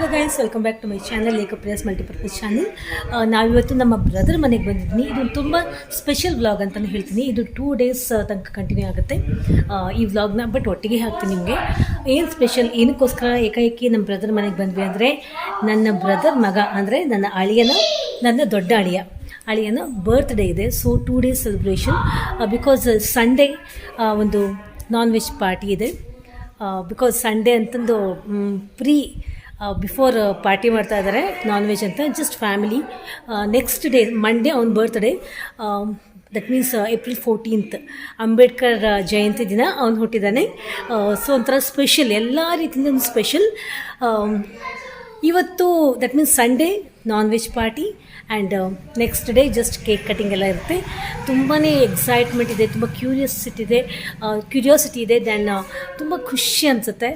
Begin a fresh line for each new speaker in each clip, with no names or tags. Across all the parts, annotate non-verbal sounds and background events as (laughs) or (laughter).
Hello guys welcome back to my channel ಲೇಕ ಪ್ರಿಯಸ್ multipurpose channel ನಾವಿವತ್ತು ನಮ್ಮ ಬ್ರದರ್ ಮನೆಗೆ ಬಂದಿದ್ದೀನಿ ಇದು ತುಂಬ ಸ್ಪೆಷಲ್ ವ್ಲಾಗ್ ಅಂತಲೇ ಹೇಳ್ತೀನಿ. ಇದು ಟೂ ಡೇಸ್ ತನಕ ಕಂಟಿನ್ಯೂ ಆಗುತ್ತೆ. ಈ ವ್ಲಾಗ್ನ ಬಟ್ ಒಟ್ಟಿಗೆ ಹಾಕ್ತೀನಿ ನಿಮಗೆ. ಏನು ಸ್ಪೆಷಲ್ ಏನಕ್ಕೋಸ್ಕರ ಏಕಾಏಕಿ ನಮ್ಮ ಬ್ರದರ್ ಮನೆಗೆ ಬಂದ್ವಿ ಅಂದರೆ ನನ್ನ ಬ್ರದರ್ ಮಗ ಅಂದರೆ ನನ್ನ ಅಳಿಯನ, ನನ್ನ ದೊಡ್ಡ ಅಳಿಯ. ಅಳಿಯನ ಬರ್ತ್ಡೇ ಇದೆ. So two days celebration because Sunday ಒಂದು ನಾನ್ ವೆಜ್ ಪಾರ್ಟಿ ಇದೆ ಬಿಕಾಸ್ ಸಂಡೇ ಅಂತಂದು ಪ್ರೀ ಬಿಫೋರ್ ಪಾರ್ಟಿ ಮಾಡ್ತಾ ಇದ್ದಾರೆ ನಾನ್ ವೆಜ್ ಅಂತ just family next day Monday ಅವ್ನ birthday that means April fourteenth Ambedkar Jayanti ದಿನ ಅವ್ನು ಹುಟ್ಟಿದ್ದಾನೆ ಸೊ ಒಂಥರ ಸ್ಪೆಷಲ್ ಎಲ್ಲ ರೀತಿಯಿಂದ ಒಂದು ಸ್ಪೆಷಲ್ ಇವತ್ತು that means Sunday non veg party and next day just cake cutting ಎಲ್ಲ ಇರುತ್ತೆ. ತುಂಬಾ ಎಕ್ಸೈಟ್ಮೆಂಟ್ ಇದೆ, ತುಂಬ ಕ್ಯೂರಿಯಸಿಟಿ ಇದೆ ಕ್ಯೂರಿಯಾಸಿಟಿ ಇದೆ ದೆನ್ ತುಂಬ ಖುಷಿ ಅನಿಸುತ್ತೆ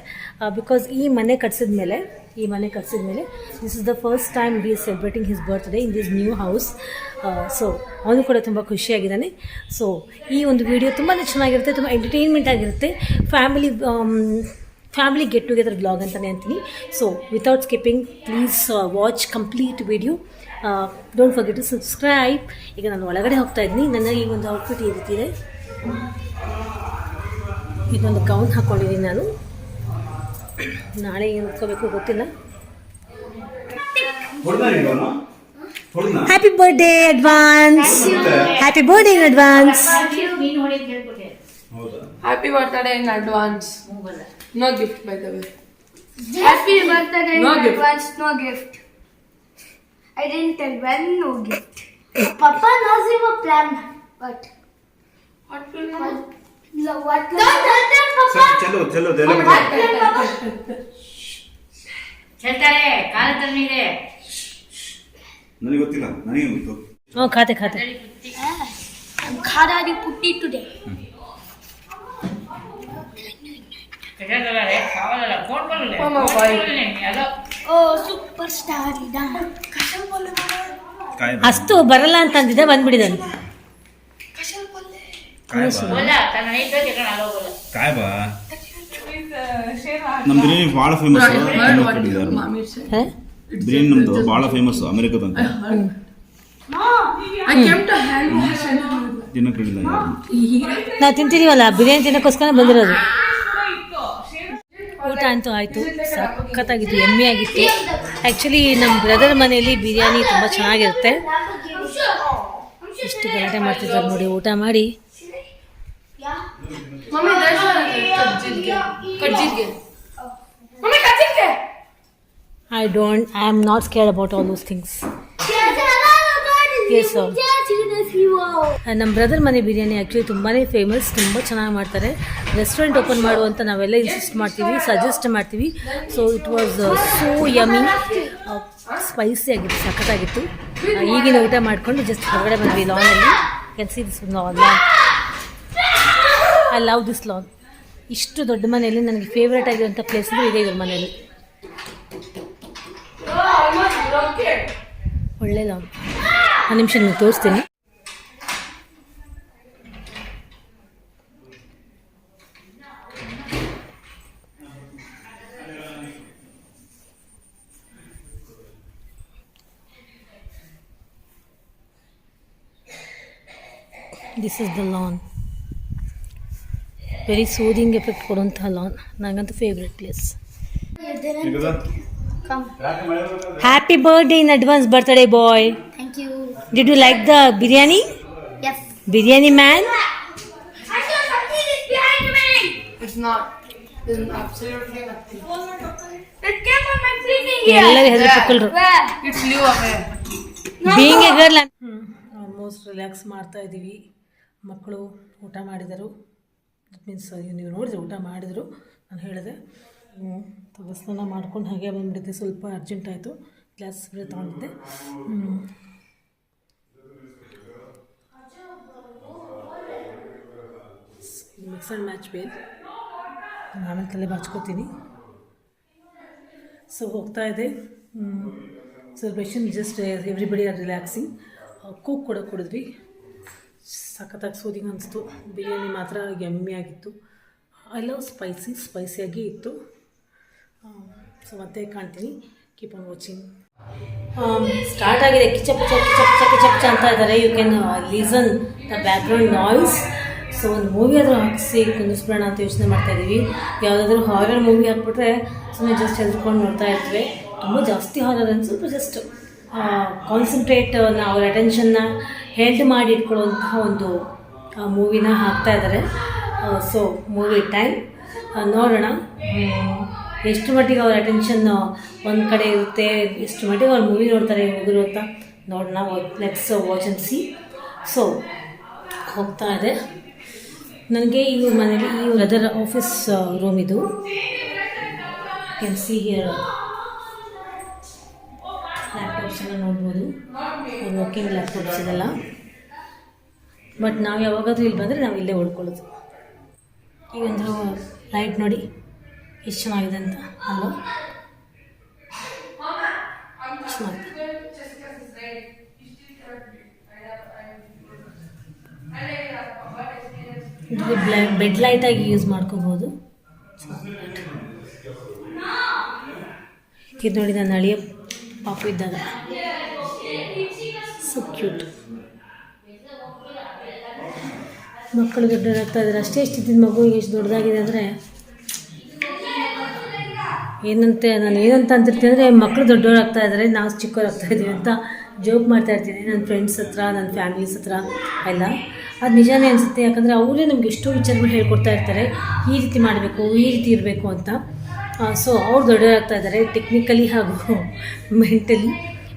ಬಿಕಾಸ್ ಈ ಮನೆ ಕಟ್ಸಿದ ಮೇಲೆ ಈ ಮನೆ ಕಟ್ಸಿದ ಮೇಲೆ this is the first time we celebrating his birthday in this new house so ಅವನು ಕೂಡ ತುಂಬ ಖುಷಿಯಾಗಿದ್ದಾನೆ. ಸೊ ಈ ಒಂದು ವಿಡಿಯೋ ತುಂಬಾ ಚೆನ್ನಾಗಿರುತ್ತೆ, ತುಂಬ ಎಂಟರ್ಟೈನ್ಮೆಂಟ್ ಆಗಿರುತ್ತೆ. Family family get together blog ಅಂತಲೇ ಅಂತೀನಿ so without skipping please watch complete video don't forget to subscribe ಈಗ ನಾನು ಒಳಗಡೆ ಹೋಗ್ತಾ ಇದ್ದೀನಿ. ನನ್ನ ಈ ಒಂದು ಔಟ್ಫಿಟ್ ಈ ರೀತಿ ಇದೆ. ಇದೊಂದು ಗೌನ್ ಹಾಕ್ಕೊಂಡಿದ್ದೀನಿ ನಾನು. ನಾಳೆ ಏನು ಉಟ್ಕೋಬೇಕು ಗೊತ್ತಿಲ್ಲ happy birthday advance happy birthday in advance
ಹೌದಾ
Happy birthday in advance. No gift, by the way.
Happy birthday
No
in
gift.
advance, no gift. I didn't tell when, no gift. Papa knows you were
ಇದು what
ನನಗೆ ಗೊತ್ತಿಲ್ಲ ನನಗೆ ಗೊತ್ತೋ.
ಹಾ ಖಾತೆ ಖಾತೆ.
ಹಾ
ಖಾದಾದಿ ಪುಟ್ಟಿ ಟುಡೇ ಕದ್ಯಾದಲ್ಲೇ
ಓ ಸೂಪರ್
ಸ್ಟಾರ್
ಇದ್ದಾನೆ कसो બોಲು
ಮಾರಾಯ್
ಅಸ್ತೋ ಬರಲ್ಲ ಅಂತಂದಿದೆ
ಬಂದ್ಬಿಡದನೆ ಬಾ. ನಮ್ಮ ಬಿರಿಯಾನಿ ಭಾಳ ಫೇಮಸ್ ಬಿರಿಯಾನಿ ನಮ್ದು ಭಾಳ ಫೇಮಸ್ ಅಮೆರಿಕದಂತ. ತಿನ್ನಕ್ಕೆ
ನಾವು ತಿಂತಿದೀವಲ್ಲ ಬಿರಿಯಾನಿ ತಿನ್ನಕ್ಕೋಸ್ಕರ ಬಂದಿರೋದು. ಊಟ ಅಂತೂ ಆಯಿತು ಸಖತ್ತಾಗಿತ್ತು ಎಮ್ಮೆ ಆಗಿತ್ತು ಆ್ಯಕ್ಚುಲಿ ನಮ್ಮ ಬ್ರದರ್ ಮನೆಯಲ್ಲಿ ಬಿರಿಯಾನಿ ತುಂಬ ಚೆನ್ನಾಗಿರುತ್ತೆ. ಎಷ್ಟು ಗಲಾಟೆ ಮಾಡ್ತಿದ್ದಾರೆ ನೋಡಿ ಊಟ ಮಾಡಿ.
A kajilge. Kajilge. Mommy, kajilge.
I don't I am not scared about all those things yes sir. ನಮ್ಮ ಬ್ರದರ್ ಮನೆ ಬಿರಿಯಾನಿ ಆ್ಯಕ್ಚುಲಿ ತುಂಬಾ ಫೇಮಸ್ ತುಂಬ ಚೆನ್ನಾಗಿ ಮಾಡ್ತಾರೆ. ರೆಸ್ಟೋರೆಂಟ್ ಓಪನ್ ಮಾಡುವಂತ ನಾವೆಲ್ಲ ಇನ್ಸಿಸ್ಟ್ ಮಾಡ್ತೀವಿ ಸಜೆಸ್ಟ್ ಮಾಡ್ತೀವಿ. So it was so yummy spicy ಆಗಿತ್ತು ಸಖತ್ತಾಗಿತ್ತು. ಆ, ಈಗಿನ ಊಟ ಮಾಡಿಕೊಂಡು ಜಸ್ಟ್ ಹೊರಗಡೆ ಬಂದ್ವಿ ಲಾನಲ್ಲಿ can see this lawn I love this lawn ಇಷ್ಟು ದೊಡ್ಡ ಮನೆಯಲ್ಲಿ ನನಗೆ ಫೇವ್ರೇಟ್ ಆಗಿರುವಂಥ ಪ್ಲೇಸ್ ಅಂದರೆ ಇದೆ ಇವ್ರ ಮನೆಯಲ್ಲಿ. ಒಳ್ಳೆ ಲಾನ್ ಒಂದು ನಿಮಿಷ ನಿಮ್ಗೆ ತೋರಿಸ್ತೀನಿ. This is the lawn very soothing effect ಕೊಡುವಂಥ ಲಾನ್ ನನಗಂತೂ favourite place happy birthday in advance birthday boy.
Did you like the biryani. Biryani man
ಎಲ್ಲರೂ ಹೆದರಿ ಪಕ್ಕಲ್ರು. Being a girl almost relax ಮಾಡ್ತಾ ಇದ್ದೀವಿ ಮಕ್ಕಳು ಊಟ ಮಾಡಿದರು. ಮೀನ್ಸ್ ನೀವು ನೋಡಿದ್ರೆ ಊಟ ಮಾಡಿದರು, ನಾನು ಹೇಳಿದೆ. ಸ್ನಾನ ಮಾಡ್ಕೊಂಡು ಹಾಗೆ ಬಂದ್ಬಿಟ್ಟಿದ್ದೆ. ಸ್ವಲ್ಪ ಅರ್ಜೆಂಟ್ ಆಯಿತು. ಗ್ಲಾಸ್ ಸ್ಪ್ರೇ ತೊಗೊಂಡಿದ್ದೆ. ಮಿಕ್ಸ್ ಆ್ಯಂಡ್ ಮ್ಯಾಚ್ ಬೇಲ್ ಆಮೇಲೆ ತಲೆ ಬಾಚ್ಕೋತೀನಿ. ಸೊ ಹೋಗ್ತಾ ಇದೆ. Celebration just everybody are relaxing coke ಕೂಡ ಕುಡಿದ್ವಿ. ಸಖತ್ತಾಗಿ ಸೂದಿಂಗ್ ಅನಿಸ್ತು ಬಿರಿಯಾನಿ ಮಾತ್ರ ಆಗಿತ್ತು ಐ ಲವ್ ಸ್ಪೈಸಿ ಸ್ಪೈಸಿಯಾಗಿ ಇತ್ತು. ಸೊ ಮತ್ತೆ ಕಾಣ್ತೀನಿ. ಕೀಪ್ ಆನ್ ವಾಚಿಂಗ್ ಸ್ಟಾರ್ಟ್ ಆಗಿದೆ. ಕಿಚಪ್ ಪಿಚ, ಕಿಚ ಪಿಚ ಕಿಚ ಪಿಚ ಅಂತ ಇದ್ದಾರೆ. You can listen the background noise so ಒಂದು ಮೂವಿ ಆದರೂ ಹಾಕಿಸಿ, ಕುಂದಿಸ್ಬಿಡೋಣ ಅಂತ ಯೋಚನೆ ಮಾಡ್ತಾ ಇದ್ದೀವಿ. ಯಾವುದಾದ್ರೂ ಹಾರರ್ ಮೂವಿ ಹಾಕ್ಬಿಟ್ರೆ ಸುಮ್ಮನೆ ಜಸ್ಟ್ ಹೆದ್ಕೊಂಡು ನೋಡ್ತಾ ಇರ್ತೀವಿ ತುಂಬ ಜಾಸ್ತಿ ಹಾರರ್ ಅನ್ಸುತ್ತೆ. ಜಸ್ಟ್ ಕಾನ್ಸಂಟ್ರೇಟ್ ನಾವು ಅಟೆನ್ಷನ್ನ ಹೆಲ್ಡ್ ಮಾಡಿ ಇಟ್ಕೊಳ್ಳುವಂತಹ ಒಂದು ಮೂವಿನ ಹಾಕ್ತಾ ಇದ್ದಾರೆ. ಸೊ ಮೂವಿ ಟೈಮ್ ನೋಡೋಣ. ಎಷ್ಟು ಮಟ್ಟಿಗೆ ಅವ್ರ ಅಟೆನ್ಷನ್ ಒಂದು ಕಡೆ ಇರುತ್ತೆ, ಎಷ್ಟು ಮಟ್ಟಿಗೆ ಅವ್ರು ಮೂವಿ ನೋಡ್ತಾರೆ ಹುಡುಗರು ಅಂತ ನೋಡೋಣ. Let's watch and see so ಹೋಗ್ತಾ ಇದೆ. ನನಗೆ ಇವ್ರ ಮನೇಲಿ, ಈ ಅದರ ಆಫೀಸ್ ರೂಮ್ ಇದು. ಕ್ಯಾನ್ ಸಿ ಹಿಯರ್ ಎಲ್ಲ ನೋಡ್ಬೋದು. ವರ್ಕಿಂಗ್ ಲ್ಯಾಪ್ಟಾಪ್ಸ್ ಇದೆಲ್ಲ. ಬಟ್ ನಾವು ಯಾವಾಗಾದ್ರೂ ಇಲ್ಲಿ ಬಂದರೆ ನಾವು ಇಲ್ಲೇ ಉಳ್ಕೊಳ್ಳೋದು ಈಗ ಒಂದು ಲೈಟ್ ನೋಡಿ ಎಷ್ಟು ಚೆನ್ನಾಗಿದೆ ಅಂತ ಅಲ್ವಾ? ಲೈಟ್ ಬೆಡ್ ಲೈಟಾಗಿ ಯೂಸ್ ಮಾಡ್ಕೋಬೋದು. ನೋಡಿ ನನ್ನ ಅಳಿಯ ಪಾಪು ಇದ್ದಾಗ. ಸೊ ಕ್ಯೂಟ್ ಮಕ್ಕಳು ದೊಡ್ಡವರಾಗ್ತಾ ಇದ್ದಾರೆ. ಅಷ್ಟೇ ಇಷ್ಟಿದ್ದ ಮಗು ಎಷ್ಟು ದೊಡ್ಡದಾಗಿದೆ ಅಂದರೆ ಏನಂತೆ, ನಾನು ಏನಂತ ಅಂತಿರ್ತೀನಿ ಅಂದರೆ ಮಕ್ಕಳು ದೊಡ್ಡವರಾಗ್ತಾ ಇದ್ದಾರೆ. ನಾವು ಚಿಕ್ಕವರಾಗ್ತಾ ಇದ್ದೀವಿ ಅಂತ ಜೋಕ್ ಮಾಡ್ತಾ ಇರ್ತೀನಿ. ನನ್ನ ಫ್ರೆಂಡ್ಸ್ ಹತ್ರ, ನನ್ನ ಫ್ಯಾಮಿಲೀಸ್ ಹತ್ರ ಎಲ್ಲ. ಅದು ನಿಜಾನೇ ಅನಿಸುತ್ತೆ. ಯಾಕಂದರೆ ಅವರೇ ನಮ್ಗೆ ಎಷ್ಟೋ ವಿಚಾರಗಳು ಹೇಳ್ಕೊಡ್ತಾ ಇರ್ತಾರೆ. ಈ ರೀತಿ ಮಾಡಬೇಕು, ಈ ರೀತಿ ಇರಬೇಕು ಅಂತ. ಸೊ ಅವ್ರು ದೊಡ್ಡವರಾಗ್ತಾ ಇದ್ದಾರೆ. ಟೆಕ್ನಿಕಲಿ ಹಾಗೂ (laughs) ಮೆಂಟಲಿ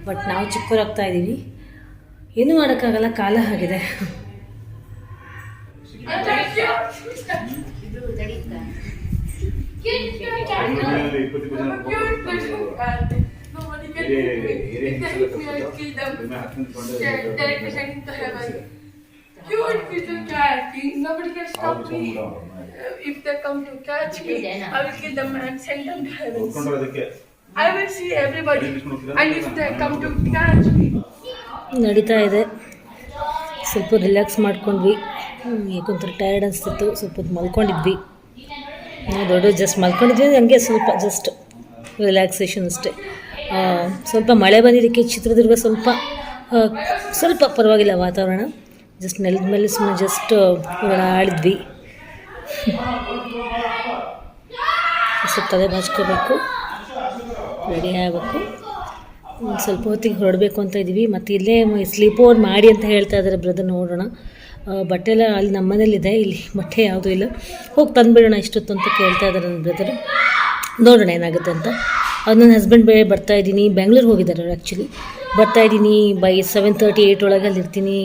ಬಟ್ ನಾವು ಚಿಕ್ಕವರಾಗ್ತಾ ಇದ್ದೀವಿ. ಏನು ಮಾಡೋಕ್ಕಾಗಲ್ಲ ಕಾಲ ಆಗಿದೆ.
If the come to catch I will kill 'em ಮತ್ ಸೆಂಡ್
ಅದಕ್ಕೆ
will see everybody and if they come to catch
ನಡೀತಾ ಇದೆ. ಸ್ವಲ್ಪ ರಿಲ್ಯಾಕ್ಸ್ ಮಾಡ್ಕೊಂಡ್ವಿ. ಯಾಕೊಂಥರ ಟಯರ್ಡ್ ಅನಿಸ್ತಿತ್ತು. ಸ್ವಲ್ಪ ಹೊತ್ತು ಮಲ್ಕೊಂಡಿದ್ವಿ. ನಾವು ದೊಡ್ಡ ಜಸ್ಟ್ ಮಲ್ಕೊಂಡಿದ್ವಿ ಹಂಗೆ ಸ್ವಲ್ಪ ಜಸ್ಟ್ ರಿಲ್ಯಾಕ್ಸೇಷನ್ ಅಷ್ಟೇ. ಆ, ಸ್ವಲ್ಪ ಮಳೆ ಬಂದಿದ್ದಕ್ಕೆ ಚಿತ್ರದುರ್ಗ ಸ್ವಲ್ಪ ಸ್ವಲ್ಪ ಪರವಾಗಿಲ್ಲ ವಾತಾವರಣ. ಜಸ್ಟ್ ನೆಲದ ಮೇಲೆ ಸುಮ್ಮನೆ ಜಸ್ಟ್ ಆಡಿದ್ವಿ ಸ್ವಲ್ಪ ತಲೆ ಬಾಚ್ಕೋಬೇಕು. ರೆಡಿ ಆಗಬೇಕು ಒಂದು ಸ್ವಲ್ಪ ಹೊತ್ತಿಗೆ ಹೊರಡಬೇಕು ಅಂತ ಇದ್ದೀವಿ. ಮತ್ತು ಇಲ್ಲೇ ಸ್ಲೀಪ್ ಓವರ್ ಮಾಡಿ ಅಂತ ಹೇಳ್ತಾ ಇದ್ದಾರೆ ಬ್ರದರ್ ನೋಡೋಣ. ಬಟ್ಟೆ ಎಲ್ಲ ಅಲ್ಲಿ ನಮ್ಮ ಮನೇಲಿದೆ ಇಲ್ಲಿ ಬಟ್ಟೆ ಯಾವುದೂ ಇಲ್ಲ. ಹೋಗಿ ತಂದುಬಿಡೋಣ ಇಷ್ಟೊತ್ತು ಅಂತ ಕೇಳ್ತಾ ಇದ್ದಾರೆ ನನ್ನ ಬ್ರದರು ನೋಡೋಣ ಏನಾಗುತ್ತೆ ಅಂತ. ಅದು ನನ್ನ ಹಸ್ಬೆಂಡ್ ಬೇರೆ ಬರ್ತಾ ಇದ್ದೀನಿ. ಬೆಂಗ್ಳೂರಿಗೆ ಹೋಗಿದ್ದಾರೆ ಅವ್ರು ಆ್ಯಕ್ಚುಲಿ ಬರ್ತಾ ಇದ್ದೀನಿ. ಬೈ ಸೆವೆನ್ ತರ್ಟಿ ಏಯ್ಟ್ ಒಳಗೆ ಅಲ್ಲಿ ಇರ್ತೀನಿ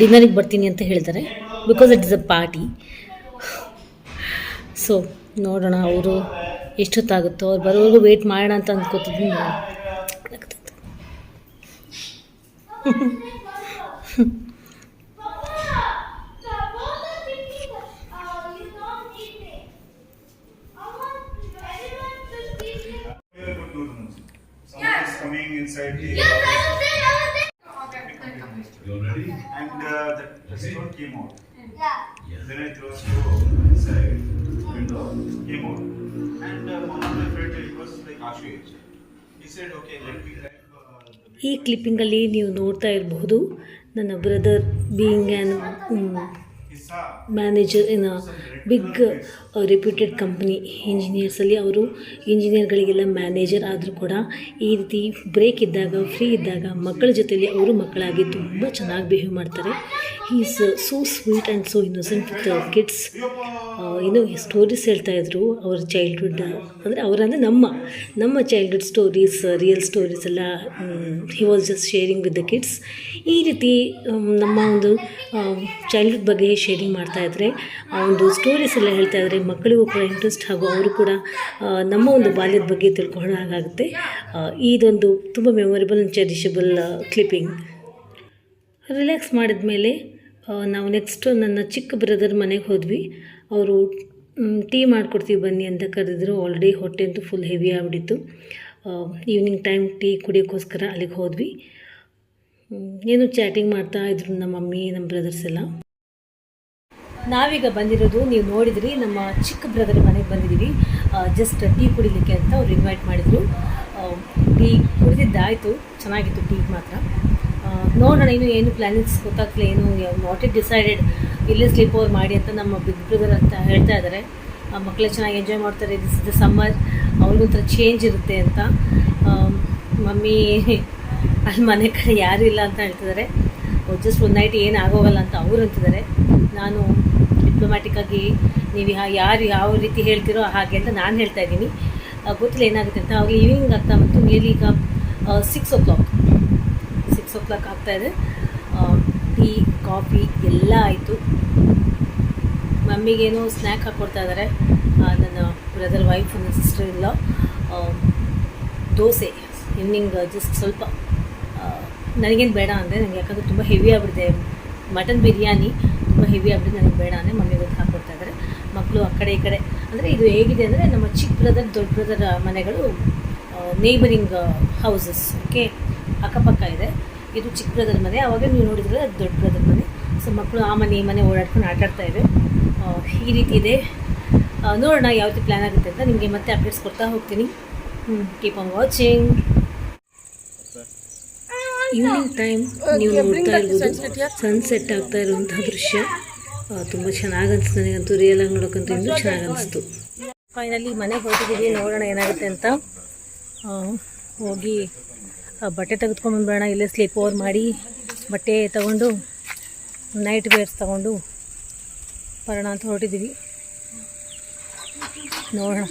ಡಿನ್ನರಿಗೆ ಬರ್ತೀನಿ ಅಂತ ಹೇಳ್ತಾರೆ. Because it is a party so ನೋಡೋಣ ಅವರು. ಎಷ್ಟೊತ್ತಾಗುತ್ತೋ ಅವ್ರು ಬರೋವರೆಗೂ ವೆಯ್ಟ್ ಮಾಡೋಣ ಅಂತ
ಅಂದ್ಕೋತಿದ್ದೀನಿ and uh, the, the stone came out. Then I threw a stone inside window, came out.
ಈ ಕ್ಲಿಪ್ಪಿಂಗಲ್ಲಿ ನೀವು ನೋಡ್ತಾ ಇರಬಹುದು ನನ್ನ
brother being
an manager in big reputed company ಇಂಜಿನಿಯರ್ಸಲ್ಲಿ ಅವರು ಇಂಜಿನಿಯರ್ಗಳಿಗೆಲ್ಲ ಮ್ಯಾನೇಜರ್ ಆದರೂ ಕೂಡ ಈ ರೀತಿ ಬ್ರೇಕ್ ಇದ್ದಾಗ ಫ್ರೀ ಇದ್ದಾಗ ಮಕ್ಕಳ ಜೊತೆಯಲ್ಲಿ ಅವರು ಮಕ್ಕಳಾಗಿ ತುಂಬ ಚೆನ್ನಾಗಿ ಬಿಹೇವ್ ಮಾಡ್ತಾರೆ. Is so sweet and so innocent with kids ಏನು ಸ್ಟೋರೀಸ್ ಹೇಳ್ತಾ ಇದ್ರು ಅವ್ರ ಚೈಲ್ಡ್ಹುಡ್ ಅಂದರೆ ಅವರಂದರೆ ನಮ್ಮ ನಮ್ಮ ಚೈಲ್ಡ್ಹುಡ್ ಸ್ಟೋರೀಸ್ ರಿಯಲ್ ಸ್ಟೋರೀಸ್ ಎಲ್ಲ he was just sharing with the kids ಈ ರೀತಿ ಮ್, ನಮ್ಮ ಒಂದು ಚೈಲ್ಡ್ಹುಡ್ ಬಗ್ಗೆ ಮಾಡ್ತಾ ಇದ್ದರೆ ಆ ಒಂದು ಸ್ಟೋರೀಸ್ ಎಲ್ಲ ಹೇಳ್ತಾ ಇದ್ದರೆ ಮಕ್ಕಳಿಗೂ ಕೂಡ ಇಂಟ್ರೆಸ್ಟ್ ಹಾಗೂ ಅವರು ಕೂಡ ನಮ್ಮ ಒಂದು ಬಾಲ್ಯದ ಬಗ್ಗೆ ತಿಳ್ಕೊಳ್ಳೋ ಹಾಗಾಗುತ್ತೆ. ಇದೊಂದು ತುಂಬ memorable and cherishable clipping relax ಮಾಡಿದ ಮೇಲೆ ನಾವು ನೆಕ್ಸ್ಟು ನನ್ನ ಚಿಕ್ಕ ಬ್ರದರ್ ಮನೆಗೆ ಹೋದ್ವಿ. ಅವರು ಟೀ ಮಾಡಿಕೊಡ್ತೀವಿ ಬನ್ನಿ ಅಂತ ಕರೆದಿದ್ರು. ಆಲ್ರೆಡಿ ಹೊಟ್ಟೆ ಅಂತೂ ಫುಲ್ ಹೆವಿ ಆಗಿಬಿಟ್ಟಿತ್ತು. ಈವ್ನಿಂಗ್ ಟೈಮ್ ಟೀ ಕುಡಿಯೋಕ್ಕೋಸ್ಕರ ಅಲ್ಲಿಗೆ ಹೋದ್ವಿ. ಏನು ಚಾಟಿಂಗ್ ಮಾಡ್ತಾ ಇದ್ರು ನಮ್ಮ ಮಮ್ಮಿ, ನಮ್ಮ ಬ್ರದರ್ಸ್ ಎಲ್ಲ. ನಾವೀಗ ಬಂದಿರೋದು ನೀವು ನೋಡಿದ್ರಿ, ನಮ್ಮ ಚಿಕ್ಕ ಬ್ರದರ್ ಮನೆಗೆ ಬಂದಿದ್ದೀವಿ ಜಸ್ಟ್ ಟೀ ಕುಡಿಲಿಕ್ಕೆ ಅಂತ ಅವ್ರು ಇನ್ವೈಟ್ ಮಾಡಿದರು. ಟೀ ಕುಡಿದಿದ್ದಾಯಿತು, ಚೆನ್ನಾಗಿತ್ತು ಟೀ ಮಾತ್ರ. ನೋಡೋಣ ಇನ್ನು ಏನು ಪ್ಲ್ಯಾನಿಂಗ್ಸ್ ಗೊತ್ತಾಗ್ತಿಲ್ಲ, ಏನು ನಾಟ್ ಇಟ್ ಡಿಸೈಡೆಡ್ ಇಲ್ಲೇ ಸ್ಲೀಪ್ ಓವರ್ ಮಾಡಿ ಅಂತ ನಮ್ಮ ಬಿಗ್ ಬ್ರದರ್ ಅಂತ ಹೇಳ್ತಾ ಇದ್ದಾರೆ ಮಕ್ಕಳು ಚೆನ್ನಾಗಿ ಎಂಜಾಯ್ ಮಾಡ್ತಾರೆ ದಿಸ್ ಇಸ್ ದ ಸಮ್ಮರ್ ಅವ್ರಿಗೊಂಥರ ಚೇಂಜ್ ಇರುತ್ತೆ ಅಂತ. ಮಮ್ಮಿ ಅಲ್ಲಿ ಮನೆ ಕಡೆ ಯಾರು ಇಲ್ಲ ಅಂತ ಹೇಳ್ತಿದ್ದಾರೆ ಜಸ್ಟ್ ಒಂದು ನೈಟ್ ಏನು ಆಗೋಗಲ್ಲ ಅಂತ ಅವ್ರು ಅಂತಿದ್ದಾರೆ ನಾನು ಡಿಪ್ಲೊಮ್ಯಾಟಿಕ್ಕಾಗಿ ನೀವು ಯಾರು ಯಾವ ರೀತಿ ಹೇಳ್ತಿರೋ ಹಾಗೆ ಅಂತ ನಾನು ಹೇಳ್ತಾ ಇದ್ದೀನಿ. ಗೊತ್ತಿಲ್ಲ ಏನಾಗುತ್ತೆ ಅಂತ ಅವಾಗ ಈವ್ನಿಂಗ್ ಆಗ್ತಾ ಬಂತು ನಿಯರ್ಲಿ ಈಗ six o'clock six o'clock ಆಗ್ತಾಯಿದೆ ಟೀ, ಕಾಫಿ ಎಲ್ಲ ಆಯಿತು. ಮಮ್ಮಿಗೇನು ಸ್ನ್ಯಾಕ್ ಹಾಕ್ಕೊಡ್ತಾ ಇದ್ದಾರೆ ನನ್ನ ಬ್ರದರ್ ವೈಫ್ ನನ್ನ ಸಿಸ್ಟರ್ ಇಲ್ಲ ದೋಸೆ ಈವ್ನಿಂಗ್ ಜಸ್ಟ್ ಸ್ವಲ್ಪ ನನಗೇನು ಬೇಡ ಅಂದರೆ ನನಗೆ ಯಾಕಂದರೆ ತುಂಬ ಹೆವಿ ಆಗಿಬಿಟ್ಟಿದೆ. ಮಟನ್ ಬಿರಿಯಾನಿ ಹೆವಿ ಆಗಿದೆ ನನಗೆ ಬೇಡ ಅಂದರೆ ಮಮ್ಮಿಗೆ ಹಾಕ್ಕೊಡ್ತಾ ಇದ್ದಾರೆ ಮಕ್ಕಳು ಆ ಕಡೆ ಈ ಕಡೆ. ಅಂದರೆ ಇದು ಹೇಗಿದೆ ಅಂದರೆ ನಮ್ಮ ಚಿಕ್ಕ ಬ್ರದರ್ ದೊಡ್ಡ ಬ್ರದರ್ ಮನೆಗಳು ನೇಬರಿಂಗ್ ಹೌಸಸ್ ಓಕೆ ಅಕ್ಕಪಕ್ಕ ಇದೆ. ಇದು ಚಿಕ್ಕ ಬ್ರದರ್ ಮನೆ. ಆವಾಗ ನೀವು ನೋಡಿದ್ರೆ ಅದು ದೊಡ್ಡ ಬ್ರದರ್ ಮನೆ. ಸೊ ಮಕ್ಕಳು ಆ ಮನೆ, ಈ ಮನೆ ಓಡಾಡ್ಕೊಂಡು ಆಟಾಡ್ತಾ ಇವೆ. ಈ ರೀತಿ ಇದೆ. ನೋಡೋಣ ಯಾವ ರೀತಿ ಪ್ಲ್ಯಾನ್ ಆಗುತ್ತೆ ಅಂತ. ನಿಮಗೆ ಮತ್ತೆ ಅಪ್ಡೇಟ್ಸ್ ಕೊಡ್ತಾ ಹೋಗ್ತೀನಿ. Keep on watching evening time ನೀವು ನೋಡ್ತಾ ಇರ್ಬೋದು. ಸನ್ಸೆಟ್ ಆಗ್ತಾ ಇರುವಂತಹ ದೃಶ್ಯ. ತುಂಬ ಚೆನ್ನಾಗಿ ಅನಿಸ್ತು ನನಗಂತೂ ರಿಯಲ್ ಆಗಿ ನೋಡೋಕ್ಕಂತೂ ಇನ್ನೂ ಚೆನ್ನಾಗಿ ಅನಿಸ್ತು ಫೈನಲಿ ಮನೆಗೆ ಹೊರಟಿದ್ದೀವಿ ನೋಡೋಣ ಏನಾಗುತ್ತೆ ಅಂತ. ಹೋಗಿ ಬಟ್ಟೆ ತೆಗೆದುಕೊಂಡ್ಬಂದ್ಬೇಡ ಇಲ್ಲೇ ಸ್ಲೀಪ್ ಓವರ್ ಮಾಡಿ ಬಟ್ಟೆ ತಗೊಂಡು ನೈಟ್ ವೇರ್ಸ್ ತಗೊಂಡು ಬರೋಣ ಅಂತ ಹೊರಟಿದ್ದೀವಿ. ನೋಡೋಣ.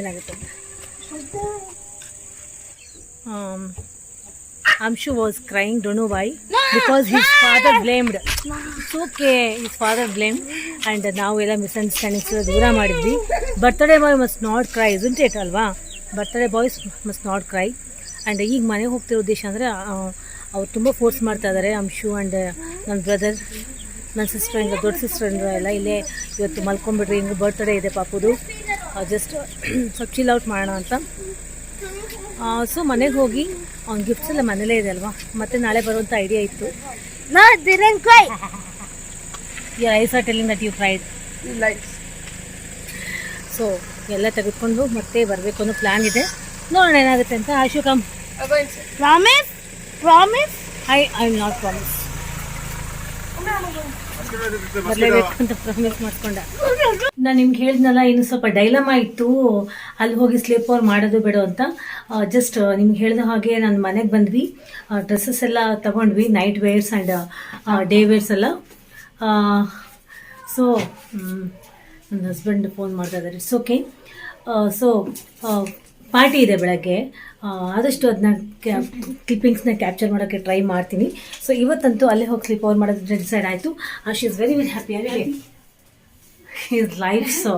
ಏನಾಗುತ್ತೆ ಅಂತ. Um, Amshu was crying, don't know why, because his father blamed. It's okay, his father blamed, and ನಾವೆಲ್ಲ ಮಿಸ್ಅಂಡರ್ಸ್ಟ್ಯಾಂಡಿಂಗ್ಸ್ ದೂರ ಮಾಡಿದ್ವಿ birthday boy must not cry is it ಅಲ್ವಾ birthday boys must not cry and ಈಗ ಮನೆಗೆ ಹೋಗ್ತಿರೋ ಉದ್ದೇಶ ಅಂದರೆ ಅವ್ರು ತುಂಬ ಫೋರ್ಸ್ ಮಾಡ್ತಾ ಇದ್ದಾರೆ ಅಂಶು ಆ್ಯಂಡ್ ನನ್ನ ಬ್ರದರ್ ನನ್ನ ಸಿಸ್ಟರ್ ಇಂದ ದೊಡ್ಡ ಸಿಸ್ಟರ್ ಎಲ್ಲ ಇಲ್ಲೇ ಇವತ್ತು ಮಲ್ಕೊಂಬಿಡ್ರಿ ಹಿಂಗೆ ಬರ್ತ್ಡೇ ಇದೆ ಪಾಪುದು. ಜಸ್ಟ್ (coughs) ಸ್ವಲ್ಪ ಚಿಲ್ ಔಟ್ ಮಾಡೋಣ ಅಂತ. ಸೊ ಮನೆಗೆ ಹೋಗಿ ಅವ್ನ ಗಿಫ್ಟ್ಸ್ ಎಲ್ಲ ಮನೇಲೇ ಇದೆ ಅಲ್ವಾ? ಮತ್ತೆ ನಾಳೆ ಬರುವಂಥ ಐಡಿಯಾ ಇತ್ತು. Ice are telling that you
fried.
So ಎಲ್ಲ ತೆಗೆದುಕೊಂಡು ಮತ್ತೆ ಬರಬೇಕು ಅನ್ನೋ ಪ್ಲಾನ್ ಇದೆ. ನೋಡೋಣ ಏನಾಗುತ್ತೆ ಅಂತ.
Ashu come
promise promise?
I I will not promise ನಾನು ನಿಮ್ಗೆ ಹೇಳಿದ್ನಲ್ಲ, ಇನ್ನು ಸ್ವಲ್ಪ ಡೈಲಮ ಇತ್ತು. ಅಲ್ಲಿ ಹೋಗಿ ಸ್ಲೀಪ್ ಓವರ್ ಮಾಡೋದು ಬೇಡ ಅಂತ. ಜಸ್ಟ್ ನಿಮ್ಗೆ ಹೇಳಿದ ಹಾಗೆ ನಾನು ಮನೆಗೆ ಬಂದ್ವಿ. ಡ್ರೆಸ್ಸಸ್ ಎಲ್ಲ ತಗೊಂಡ್ವಿ night wears and day wears ಎಲ್ಲ. ಸೊ ನನ್ನ ಹಸ್ಬೆಂಡ್ ಫೋನ್ ಮಾಡ್ತಾ ಇದ್ದಾರೆ ಇಟ್ಸ್ ಓಕೆ ಸೊ ಪಾರ್ಟಿ ಇದೆ ಬೆಳಗ್ಗೆ. ಆದಷ್ಟು ಅದನ್ನ ಕ್ಲಿಪ್ಪಿಂಗ್ಸ್ನ ಕ್ಯಾಪ್ಚರ್ ಮಾಡೋಕ್ಕೆ ಟ್ರೈ ಮಾಡ್ತೀನಿ. ಸೊ ಇವತ್ತಂತೂ ಅಲ್ಲೇ ಹೋಗಿ ಸ್ಲೀಪ್ ಓವರ್ ಮಾಡೋದ್ರೆ ಡಿಸೈಡ್ ಆಯಿತು. She is very very happy ಆಗಿ ಇಸ್ ಲೈಫ್ ಸೊ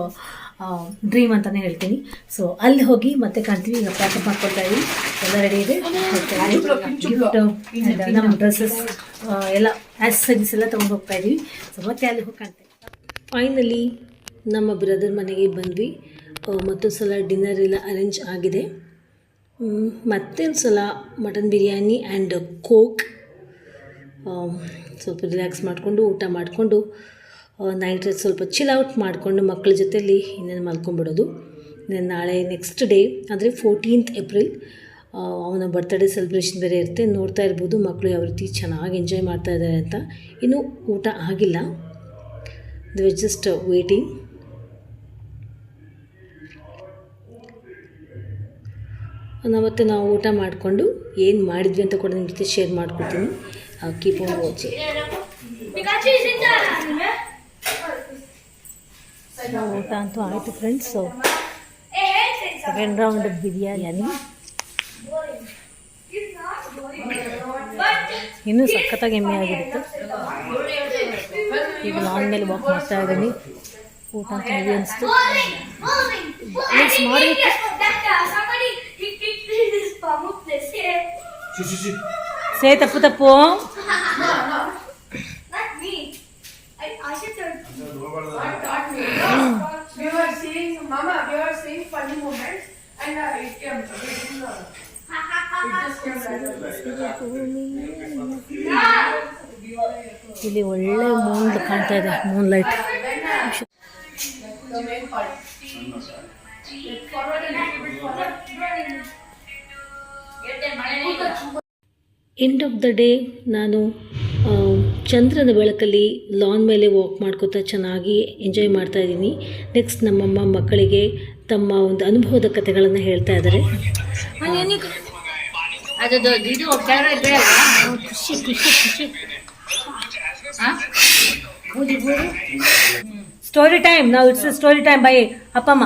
ಡ್ರೀಮ್ ಅಂತಲೇ ಹೇಳ್ತೀನಿ. ಸೊ ಅಲ್ಲಿ ಹೋಗಿ ಮತ್ತೆ ಕಾಣ್ತೀವಿ. ಈಗ ಪ್ಯಾಕಪ್ ಮಾಡ್ಕೊಳ್ತಾ ಇದ್ದೀವಿ ಎಲ್ಲ ರೆಡಿ ಇದೆ. ಗಿಫ್ಟ್ ನಮ್ಮ ಡ್ರೆಸ್ಸಸ್ ಎಲ್ಲ ಆಕ್ಸಸರೀಸ್ ಎಲ್ಲ ತೊಗೊಂಡು ಹೋಗ್ತಾ ಇದ್ದೀವಿ ಸೊ ಮತ್ತೆ ಅಲ್ಲಿ ಹೋಗಿ ಕಾಣ್ತೀವಿ. ಫೈನಲಿ ನಮ್ಮ ಬ್ರದರ್ ಮನೆಗೆ ಬಂದ್ವಿ. ಮತ್ತೊಂದು ಸಲ ಡಿನ್ನರ್ ಎಲ್ಲ ಅರೇಂಜ್ ಆಗಿದೆ. ಮತ್ತೊಂದು ಸಲ ಮಟನ್ ಬಿರಿಯಾನಿ ಆ್ಯಂಡ್ ಕೋಕ್ ಸ್ವಲ್ಪ ರಿಲ್ಯಾಕ್ಸ್ ಮಾಡಿಕೊಂಡು, ಊಟ ಮಾಡಿಕೊಂಡು ನೈಟ್ ಸ್ವಲ್ಪ ಚಿಲ್ ಔಟ್ ಮಾಡಿಕೊಂಡು ಮಕ್ಕಳ ಜೊತೆಯಲ್ಲಿ ಇನ್ನೇನು ಮಲ್ಕೊಂಡ್ಬಿಡೋದು. ಇನ್ನೇನು ನಾಳೆ ನೆಕ್ಸ್ಟ್ ಡೇ ಅಂದರೆ ಫೋರ್ಟೀನ್ತ್ ಏಪ್ರಿಲ್ ಅವನ ಬರ್ತ್ಡೇ ಸೆಲೆಬ್ರೇಷನ್ ಬೇರೆ ಇರುತ್ತೆ. ನೋಡ್ತಾ ಇರ್ಬೋದು ಮಕ್ಕಳು ಯಾವ ರೀತಿ ಚೆನ್ನಾಗಿ ಎಂಜಾಯ್ ಮಾಡ್ತಾ ಇದ್ದಾರೆ ಅಂತ. ಇನ್ನೂ ಊಟ ಆಗಿಲ್ಲ. ದೇ ಜಸ್ಟ್ ವೇಟಿಂಗ್ ಮತ್ತು ನಾವು ಊಟ ಮಾಡಿಕೊಂಡು ಏನು ಮಾಡಿದ್ವಿ ಅಂತ ಕೂಡ ನಿಮ್ಮ ಜೊತೆ ಶೇರ್ ಮಾಡ್ಕೊತೀನಿ ಕೀಪ್ ಆನ್ ವಾಚಿಂಗ್ ಊಟ ಅಂತೂ ಆಯಿತು ಫ್ರೆಂಡ್ಸ್ ಸೆಕೆಂಡ್ ರೌಂಡ್ ಬಿರಿಯಾನಿ ಇನ್ನೂ ಸಖತ್ತಾಗಿ ಎಮ್ಮೆ ಆಗಿರುತ್ತೆ. ಈಗ ಲಾಂಗ್ ಮೇಲೆ ವಾಕ್ ಮಾಡ್ತಾ ಇದ್ದೀನಿ. ಊಟ ಅಂತ ಹೆವಿ ಅನಿಸ್ತು.
ಮಾಡಿ
ಸೇ ತಪ್ಪು ತಪ್ಪು
Not me. I, I should turn.
Not me. We were seeing, Mama, we were seeing funny moments and uh, it came. It just came right
ಇಲ್ಲಿ ಒಳ್ಳೆ ಮೂನ್ ಕಾಣ್ತಾ ಇದೆ moon light
The main part. Forward a little bit
End of the day ನಾನು ಚಂದ್ರನ ಬೆಳಕಲ್ಲಿ lawn ಮೇಲೆ walk ಮಾಡ್ಕೋತಾ ಚೆನ್ನಾಗಿ enjoy ಮಾಡ್ತಾ ಇದ್ದೀನಿ. ನೆಕ್ಸ್ಟ್ ನಮ್ಮಮ್ಮ ಮಕ್ಕಳಿಗೆ ತಮ್ಮ ಒಂದು ಅನುಭವದ ಕಥೆಗಳನ್ನು ಹೇಳ್ತಾ ಇದ್ದಾರೆ. ಖುಷಿ ಖುಷಿ ಖುಷಿ. ಸ್ಟೋರಿ ಟೈಮ್ ನಾವು ಇಟ್ಸ್ ಸ್ಟೋರಿ ಟೈಮ್ ಬೈ ಅಪ್ಪಮ್ಮ.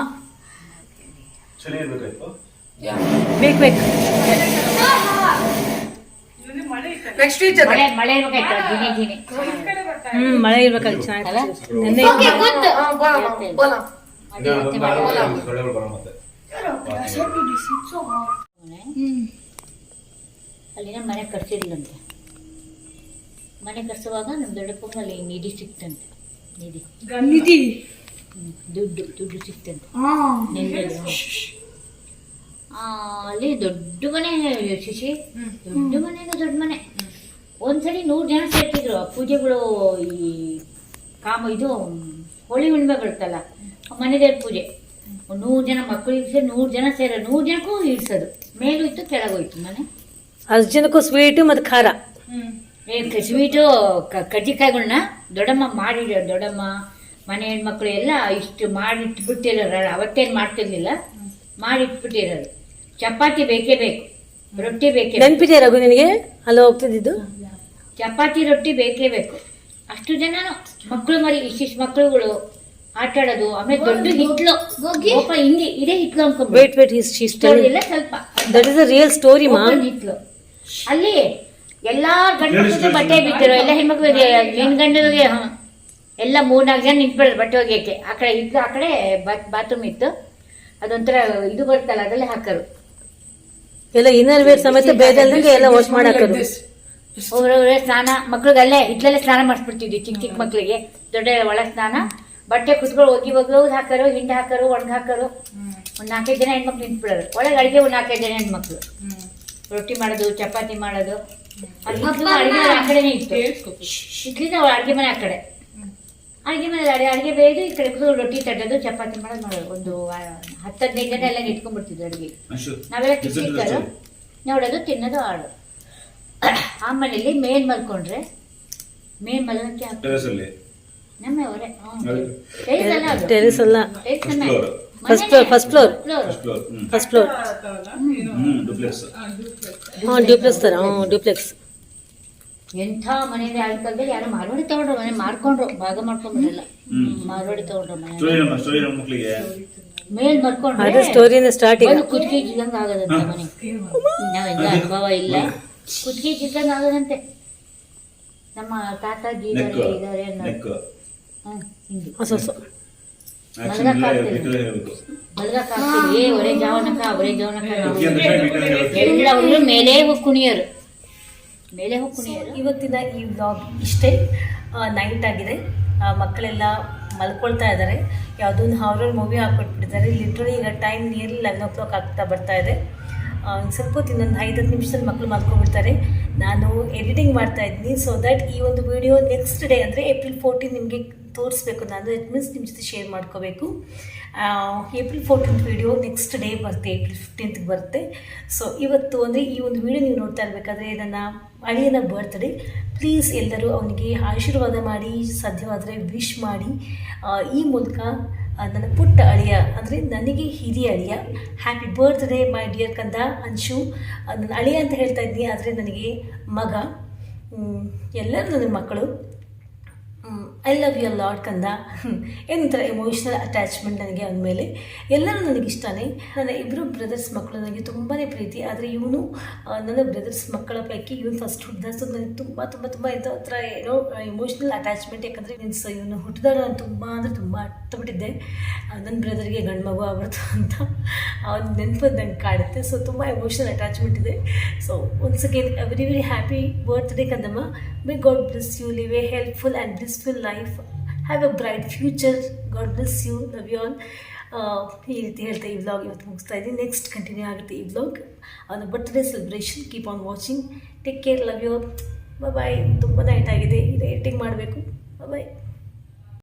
ಬೇಕು ಬೇಕು
ನೆಕ್ಸ್ಟ್
ಮಳೆ ಮಳೆ ಇರ್ಬೇಕಾಯ್ತು ಜಿನಿ
ಹ್ಞೂ ಮಳೆ ಇರ್ಬೇಕಾಗಿ ನೆನ್ನೆ
ಅಲ್ಲಿನ ಮನೆ ಕಟ್ಸಿರ್ಲಂತೆ ಮನೆ ಕಟ್ಸುವಾಗ ನಮ್ಮ ದೊಡ್ಡಪ್ಪಂಗೆ ಅಲ್ಲಿ ನಿಧಿ ಸಿಕ್ತಂತೆ. ನಿಧಿ. ದುಡ್ಡು ದುಡ್ಡು ಸಿಕ್ತಂತೆ. ಅಲ್ಲಿ ದೊಡ್ಡ ಮನೆ ಶಶಿ. ದೊಡ್ಡ ಮನೆಗೆ ದೊಡ್ಡ ಮನೆ. ಒಂದ್ಸರಿ ನೂರು ಜನ ಸೇರ್ತಿದ್ರು. ಪೂಜೆಗಳು ಈ ಕಾಮ ಇದು ಹೋಳಿ ಹುಣ್ಣಿಮೆ ಬರುತ್ತಲ್ಲ ಮನೆ ದೇವ್ರ ಪೂಜೆ. ನೂರು ಜನ ಮಕ್ಕಳು ಇಡ್ಸಿ ನೂರು ಜನ ಸೇರ ನೂರು ಜನಕ್ಕೂ ಇಡ್ಸೋದು ಮೇಲೂ ಇತ್ತು ಕೆಳಗೋಯ್ತು ಮನೆ.
ಅಷ್ಟು ಜನಕ್ಕೂ ಸ್ವೀಟು ಮತ್ತು ಖಾರ.
ಏ ಸ್ವೀಟು ಕಜ್ಜಿಕಾಯಿಗಳನ್ನ ದೊಡ್ಡಮ್ಮ ಮಾಡಿ ದೊಡ್ಡಮ್ಮ ಮನೆ ಹೆಣ್ಮಕ್ಳು ಎಲ್ಲ ಇಷ್ಟು ಮಾಡಿಟ್ಬಿಟ್ಟಿರೋರು. ಅವತ್ತೇನು ಮಾಡ್ತಿರ್ಲಿಲ್ಲ? ಮಾಡಿಟ್ಬಿಟ್ಟಿರೋರು. ಚಪಾತಿ ಬೇಕೇ ಬೇಕು. ರೊಟ್ಟಿ ಬೇಕೇ ಬೇಕು.
ನೆನಪಿದೆ ರಘು ನಿನಗೆ? ಅಲ್ಲಿ ಹೋಗ್ತಿದ್ದು
ಚಪಾತಿ ರೊಟ್ಟಿ ಬೇಕೇ ಬೇಕು. ಅಷ್ಟು ಜನನು ಮಕ್ಕಳು ಮರಿ ಇಷ್ಟಿಷ್ಟು ಮಕ್ಕಳುಗಳು ಆಟ ಆಡೋದು ಆಮೇಲೆ ದೊಡ್ಡ ಹಿಟ್ಲು. ಒಬ್ಬ ಹಿಂಗೆ ಇದೇ ಹಿಟ್ಲು ಅನ್ಕೊಂಡ್ಬಿಟ್ಟು
ವೇಟ್ ವೇಟ್
ಇಲ್ಲ ಸ್ವಲ್ಪ.
That is a real story ಮಾ
ಹಿತ್ಲು ಅಲ್ಲಿ ಎಲ್ಲಾ ಗಂಡು ಮಕ್ಕಳಿಗೆ ಬಟ್ಟೆ ಬಿದ್ದರು ಎಲ್ಲ ಹೆಣ್ಮಕ್ಳಿಗೆ ಹೆಣ್ ಗಂಡಿಗೆ ಹ. ಎಲ್ಲ ಮೂರ್ನಾಲ್ಕು ಜನ ನಿಂತ್ಬಿಡೋದು ಬಟ್ಟೆ ಒಗೆಯಕ್ಕೆ. ಆ ಕಡೆ ಇದ್ದು ಆ ಕಡೆ ಬಾತ್ರೂಮ್ ಇತ್ತು. ಅದೊಂಥರ ಇದು ಬರ್ತಲ್ಲ ಅದ್ರಲ್ಲಿ ಹಾಕರು.
ಎಲ್ಲ ಇನ್ನರ್ ವೇರ್ ಸಮೇತ ಬೇದಲ್ದಂಗೆ ಎಲ್ಲ ವಾಶ್ ಮಾಡಾಕರು
ಒಬ್ಬರೊಬ್ಬರೇ ಸ್ನಾನ ಮಕ್ಳಿಗೆ ಅಲ್ಲೇ ಇದ್ರಲ್ಲೇ ಸ್ನಾನ ಮಾಡಿಸ್ಬಿಡ್ತಿದ್ವಿ ಚಿಕ್ಕ ಚಿಕ್ಕ ಮಕ್ಳಿಗೆ. ದೊಡ್ಡ ಒಳ ಸ್ನಾನ. ಬಟ್ಟೆ ಕುತ್ಕೊಂಡು ಒಗಿ ಒಗ್ಲು ಹಾಕರು ಹಿಂಡ ಹಾಕರು ಒಣಗ ಹಾಕರು. ಒಂದ್ ನಾಲ್ಕೈದು ಜನ ಹೆಣ್ಮಕ್ಳು ನಿಂತ್ಬಿಡೋರು. ಒಳಗೆ ಅಡಿಗೆ ಒಂದ್ ನಾಲ್ಕೈದು ಜನ ಹೆಣ್ಮಕ್ಳು. ರೊಟ್ಟಿ ಮಾಡೋದು ಚಪಾತಿ ಮಾಡೋದು. ಅಡಿಗೆ ಮನೆ ಆ ಕಡೆನೇ ಇತ್ತು. ಇಡ್ಲಿನ ಅಡಿಗೆ ಮನೆ ಆ ಕಡೆ. ಅಡಿಗೆ ಮನೇಲಿ ಅಡುಗೆ ಅಡುಗೆ ಬೇಯ್ದು ಈ ಕಡೆ ಕೂತ್ಕೊಂಡು ರೊಟ್ಟಿ ತಟ್ಟೋದು ಚಪಾತಿ ಮಾಡೋದು ಮಾಡೋದು ಒಂದು ಹತ್ತು ಹದಿನೈದು ಜನ ಎಲ್ಲ ಇಟ್ಕೊಂಡ್ಬಿಡ್ತಿದ್ವಿ ಅಡುಗೆ. ನಾವೆಲ್ಲ ಚಿಕ್ಕ ಚಿಕ್ಕರು ನೋಡೋದು ತಿನ್ನೋದು ಆಡು ಆ ಮನೇಲಿ ಮೇನ್ ಮಲ್ಕೊಂಡ್ರೆ ಮೇನ್ ಮಲಗಕ್ಕೆ ಡ್ಯೂಪ್ಲೆಕ್ಸ್
ಟೆರೆಸ್ ಅಲ್ಲಿ
ನಮ್ಮ ಅವರೇ
ಟೆರೆಸ್ ಅಲ್ಲ.
First floor
first
floor first
floor duplex
ಹಾಂ ಡ್ಯೂಪ್ಲೆಕ್ಸ್ ತರ ಹ್ಞೂ ಡ್ಯೂಪ್ಲೆಕ್ಸ್
ಎಂಥ ಮನೆಯಲ್ಲಿ ಆದ ಕಾಲದಲ್ಲಿ ಯಾರೋ ಮಾರ್ವಾಡಿ ತಗೊಂಡ್ರು ಮನೆ ಮಾರ್ಕೊಂಡ್ರು ಭಾಗ
ಮಾಡ್ಕೊಂಡ್ಬಿಡಲ್ಲ.
ಮಾರ್ವಾಡಿ ತಗೊಂಡ್ರು ಮನೆ.
ಸ್ಟೋರಿ ನಮ್ಮ ಸ್ಟೋರಿ ನಮ್ಮ ಮಕ್ಕಳಿಗೆ
ಮೇಲ್
ಅದು ಸ್ಟೋರಿನ ಸ್ಟಾರ್ಟಿಂಗ್
ಕುತ್ತಿಗೆ ಜಿದ್ದಂಗೆ ಆಗದಂತೆ ಮನೆ ನಾವೆಲ್ಲ ಅನುಭವ ಇಲ್ಲ. ಕುತ್ತಿಗೆ ಜಿದ್ದಂಗೆ ಆಗದಂತೆ. ನಮ್ಮ ತಾತ
ನೆಕ್
ಇದಾರೆ ಅನ್ನೋದು. ಒರೇ ಜಾವನಕ ಅವರೇ ಜಾವನಕ ಎಲ್ಲ ಮೇಲೆ ಹೋಗಿ ಕುಣಿಯರು. ಮೇಲೆ ಹೋಗಿ
ಇವತ್ತಿನ ಈ ವ್ಲಾಗ್ ಇಷ್ಟೇ. ನೈಟ್ ಆಗಿದೆ. ಮಕ್ಕಳೆಲ್ಲ ಮಲ್ಕೊಳ್ತಾ ಇದ್ದಾರೆ ಯಾವುದೊಂದು ಹಾರರ್ ಮೂವಿ ಹಾಕ್ಕೊಟ್ಬಿಟ್ಟಿದ್ದಾರೆ. ಲಿಟ್ರಲಿ ಈಗ time nearly eleven o'clock ಆಗ್ತಾ ಬರ್ತಾ ಇದೆ. ಸ್ವಲ್ಪ ಹೊತ್ತು ಇನ್ನೊಂದು ಐದು ಹತ್ತು ನಿಮಿಷದಲ್ಲಿ ಮಕ್ಕಳು ಮಲ್ಕೊಂಡ್ಬಿಡ್ತಾರೆ ನಾನು ಎಡಿಟಿಂಗ್ ಮಾಡ್ತಾ ಇದ್ದೀನಿ ಸೊ ದ್ಯಾಟ್ ಈ ಒಂದು ವಿಡಿಯೋ ನೆಕ್ಸ್ಟ್ ಡೇ ಅಂದರೆ ಏಪ್ರಿಲ್ ಫೋರ್ಟೀನ್ ನಿಮಗೆ ತೋರಿಸ್ಬೇಕು ನಾನು ಇಟ್ ಮೀನ್ಸ್ ನಿಮ್ಮ ಜೊತೆ ಶೇರ್ ಮಾಡ್ಕೋಬೇಕು. April fourteenth video next day ಬರುತ್ತೆ ಏಪ್ರಿಲ್ ಫಿಫ್ಟೀನ್ತ್ಗೆ ಬರುತ್ತೆ. ಸೊ ಇವತ್ತು ಅಂದರೆ ಈ ಒಂದು ವೀಡಿಯೋ ನೀವು ನೋಡ್ತಾ ಇರಬೇಕಾದ್ರೆ ನನ್ನ ಅಳಿಯನ ಬರ್ತ್ಡೇ ಪ್ಲೀಸ್ ಎಲ್ಲರೂ ಅವನಿಗೆ ಆಶೀರ್ವಾದ ಮಾಡಿ, ಸಾಧ್ಯವಾದರೆ ವಿಶ್ ಮಾಡಿ. ಈ ಮೂಲಕ ನನ್ನ ಪುಟ್ಟ ಅಳಿಯ, ಅಂದರೆ ನನಗೆ ಹಿರಿಯ ಅಳಿಯ ಹ್ಯಾಪಿ ಬರ್ತ್ಡೇ ಮೈ ಡಿಯರ್ ಕಂದ, ಅಂಶು. ನನ್ನ ಅಳಿಯ ಅಂತ ಹೇಳ್ತಾ ಇದ್ದೀನಿ, ಆದರೆ ನನಗೆ ಮಗ. ಎಲ್ಲರೂ ನನ್ನ ಮಕ್ಕಳು. ಐ ಲವ್ ಯು ಲಾಡ್ ಕಂದ. ಏನಂತಾರೆ ಎಮೋಷ್ನಲ್ ಅಟ್ಯಾಚ್ಮೆಂಟ್ ನನಗೆ ಅವನ ಮೇಲೆ ಎಲ್ಲರೂ ನನಗೆ ಇಷ್ಟನೇ ನನ್ನ ಇಬ್ಬರು ಬ್ರದರ್ಸ್ ಮಕ್ಕಳು ನನಗೆ ತುಂಬಾ ಪ್ರೀತಿ. ಆದರೆ ಇವನು ನನ್ನ ಬ್ರದರ್ಸ್ ಮಕ್ಕಳ ಪೈಕಿ ಇವನು ಫಸ್ಟ್ ಹುಟ್ಟಿದ ಸೊ ನನಗೆ ತುಂಬ ತುಂಬ ತುಂಬ ಇದು ಹತ್ರ ಏನೋ ಎಮೋಷ್ನಲ್ ಅಟ್ಯಾಚ್ಮೆಂಟ್ ಯಾಕಂದರೆ ಮೀನ್ಸ್ ಇವನು ಹುಟ್ಟಿದಾಗ ನಾನು ತುಂಬ ಅಂದರೆ ತುಂಬ ಅರ್ಥಬಿಟ್ಟಿದ್ದೆ ನನ್ನ ಬ್ರದರ್ಗೆ ಗಂಡು ಮಗು ಆಗ್ಬಾರ್ದು ಅಂತ. ಅವನ ನೆನಪು ನಂಗೆ ಕಾಡುತ್ತೆ. ಸೊ ತುಂಬ ಎಮೋಷ್ನಲ್ ಅಟ್ಯಾಚ್ಮೆಂಟ್ ಇದೆ. So once again very very happy birthday ಕಂದಮ್ಮ. May God bless you live a helpful and blissful life have a bright future God bless you love you all ಈ ರೀತಿ ಹೇಳ್ತಾ ಈ ವ್ಲಾಗ್ ಇವತ್ತು ಮುಗಿಸ್ತಾ ಇದ್ದೀನಿ. Next continue ಆಗುತ್ತೆ ಈ ವ್ಲಾಗ್ ಅವನ birthday celebration keep on watching take care love you bye ತುಂಬ ನೈಟ್ ಆಗಿದೆ. ಇದು ಎಡಿಟಿಂಗ್ ಮಾಡಬೇಕು. ಬಾಯ್